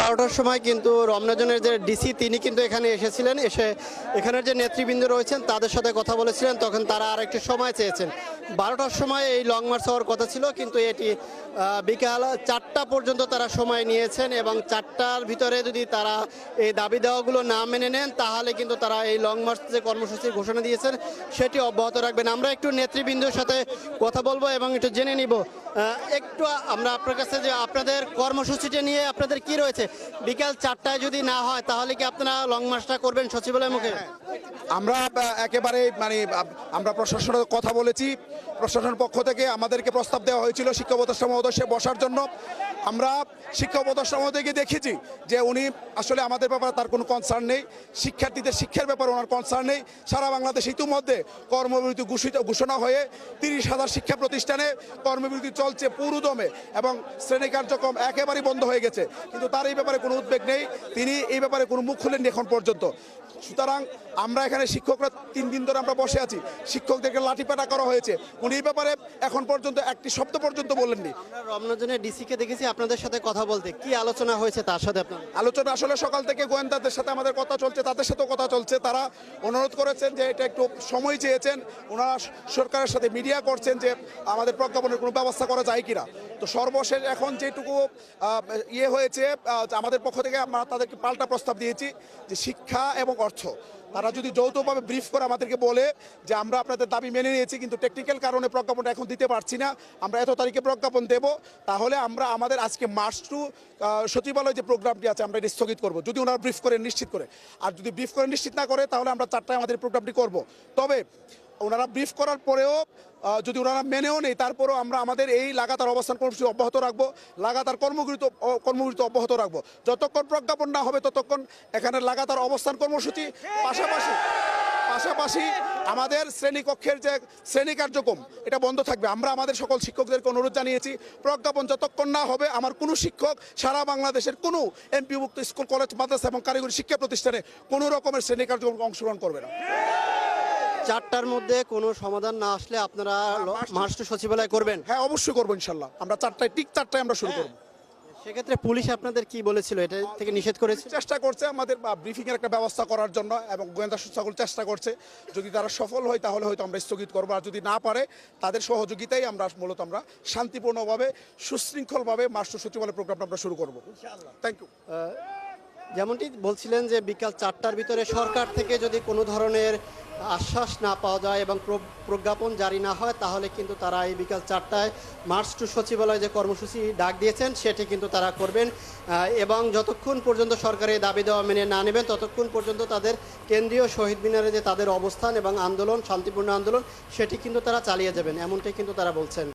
বারোটার সময় কিন্তু রমনাজনের যে ডিসি, তিনি কিন্তু এখানে এসেছিলেন। এসে এখানের যে নেতৃবৃন্দ রয়েছেন, তাদের সাথে কথা বলেছিলেন, তখন তারা আর একটু সময় চেয়েছেন। বারোটার সময় এই লং মার্চ হওয়ার কথা ছিল, কিন্তু এটি বিকাল চারটা পর্যন্ত তারা সময় নিয়েছেন এবং চারটার ভিতরে যদি তারা এই দাবি দেওয়াগুলো না মেনে নেন, তাহলে কিন্তু তারা এই লং মার্চ যে কর্মসূচির ঘোষণা দিয়েছেন, সেটি অব্যাহত রাখবেন। আমরা একটু নেতৃবৃন্দের সাথে কথা বলব এবং একটু জেনে নিব একটু আমরা আপনার কাছে যে আপনাদের কর্মসূচিটা নিয়ে আপনাদের কি রয়েছে? বিকাল চারটায় যদি না হয়, তাহলে কি আপনারা লং মার্চটা করবেন সচিবালয় মুখে? আমরা একেবারে মানে আমরা প্রশাসনের কথা বলেছি। প্রশাসনের পক্ষ থেকে আমাদেরকে প্রস্তাব দেওয়া হয়েছিল শিক্ষা উপদেষ্টা মহোদয় বসার জন্য। আমরা শিক্ষা উপদেষ্টা মহোদয়কে দেখেছি যে উনি আসলে আমাদের ব্যাপারে তার কোনো কনসার্ন নেই, শিক্ষার্থীদের শিক্ষার ব্যাপারে ওনার কনসার্ন নেই। সারা বাংলাদেশ ইতিমধ্যে কর্মবিরতি ঘোষিত, ঘোষণা হয়ে তিরিশ হাজার শিক্ষা প্রতিষ্ঠানে কর্মবিরতি চলছে পুরুদমে এবং শ্রেণি কার্যক্রম একেবারেই বন্ধ হয়ে গেছে। কিন্তু তার এই ব্যাপারে কোনো উদ্বেগ নেই, তিনি এই ব্যাপারে কোনো মুখ খুলেননি এখন পর্যন্ত। সুতরাং আমরা এখানে শিক্ষকরা তিন দিন ধরে আমরা বসে আছি, শিক্ষকদেরকে লাঠিপাটা করা হয়েছে। উনি এই ব্যাপারে এখন পর্যন্ত একটি শব্দ পর্যন্ত বলেননি। আমরা রমনাজনের ডিসিকে দেখেছি আপনাদের সাথে কথা বলতে। কি আলোচনা হয়েছে তার সাথে আপনার আলোচনা আসলে সকাল থেকে গোয়েন্দাদের সাথে আমাদের কথা চলছে তাদের সাথেও কথা চলছে। তারা অনুরোধ করেছেন যে এটা একটু সময় চেয়েছেন। ওনারা সরকারের সাথে মিডিয়া করছেন যে আমাদের প্রজ্ঞাপনের কোনো ব্যবস্থা করা যায় কিনা। তো সর্বশেষ এখন যেটুকু ইয়ে হয়েছে আমাদের পক্ষ থেকে আমরা তাদেরকে পাল্টা প্রস্তাব দিয়েছি যে শিক্ষা এবং অর্থ। তারা যদি যৌথভাবে ব্রিফ করে আমাদেরকে বলে যে আমরা আপনাদের দাবি মেনে নিয়েছি, কিন্তু টেকনিক্যাল কারণে প্রজ্ঞাপনটা এখন দিতে পারছি না, আমরা এত তারিখে প্রজ্ঞাপন দেব, তাহলে আমরা আমাদের আজকে মার্চ টু সচিবালয় যে প্রোগ্রামটি আছে আমরা এটা স্থগিত করব। যদি ওনারা ব্রিফ করে নিশ্চিত করে। আর যদি ব্রিফ করে নিশ্চিত না করে, তাহলে আমরা চারটায় আমাদের প্রোগ্রামটি করব। তবে ওনারা ব্রিফ করার পরেও যদি ওনারা মেনেও নেই, তারপরেও আমরা আমাদের এই লাগাতার অবস্থান কর্মসূচি অব্যাহত রাখব, লাগাতার কর্মগুলিত কর্মগুলিত অব্যাহত রাখব। যতক্ষণ প্রজ্ঞাপন না হবে, ততক্ষণ এখানে লাগাতার অবস্থান কর্মসূচি। পাশাপাশি পাশাপাশি আমাদের শ্রেণীকক্ষের যে শ্রেণি কার্যক্রম, এটা বন্ধ থাকবে। আমরা আমাদের সকল শিক্ষকদেরকে অনুরোধ জানিয়েছি, প্রজ্ঞাপন যতক্ষণ না হবে, আমার কোনো শিক্ষক সারা বাংলাদেশের কোনো এমপিভুক্ত স্কুল, কলেজ, মাদ্রাসা এবং কারিগরি শিক্ষা প্রতিষ্ঠানে কোনো রকমের শ্রেণি কার্যক্রম অংশগ্রহণ করবে না। চারটার মধ্যে কোনো সমাধান না আসলে আপনারা মার্চ টু সচিবালয় করবেন? হ্যাঁ অবশ্যই করব ইনশাল্লাহ। আমরা চারটায় ঠিক চারটায় আমরা শুরু করব। সেক্ষেত্রে পুলিশ আপনাদের কি বলেছিল? এটা থেকে নিষেধ করেছে? চেষ্টা করছে আমাদের ব্রিফিং এর একটা ব্যবস্থা করার জন্য এবং গোয়েন্দা সংস্থাগুলো চেষ্টা করছে। যদি তারা সফল হয় তাহলে হয়তো আমরা স্থগিত করব। আর যদি না পারে তাদের সহযোগিতাই আমরা মূলত আমরা শান্তিপূর্ণভাবে সুশৃঙ্খলভাবে মাস্টার সচিবালয় প্রোগ্রামটা আমরা শুরু করব। থ্যাংক ইউ যেমনটি বলছিলেন যে বিকাল চারটার ভিতরে সরকার থেকে যদি কোনো ধরনের আশ্বাস না পাওয়া যায় এবং প্র- প্রজ্ঞাপন জারি না হয়, তাহলে কিন্তু তারা এই বিকাল চারটায় মার্চ টু সচিবালয় যে কর্মসূচি ডাক দিয়েছেন, সেটি কিন্তু তারা করবেন। এবং যতক্ষণ পর্যন্ত সরকারের দাবি দেওয়া মেনে না নেবেন, ততক্ষণ পর্যন্ত তাদের কেন্দ্রীয় শহীদ মিনারে যে তাদের অবস্থান এবং আন্দোলন, শান্তিপূর্ণ আন্দোলন, সেটি কিন্তু তারা চালিয়ে যাবেন, এমনটাই কিন্তু তারা বলছেন।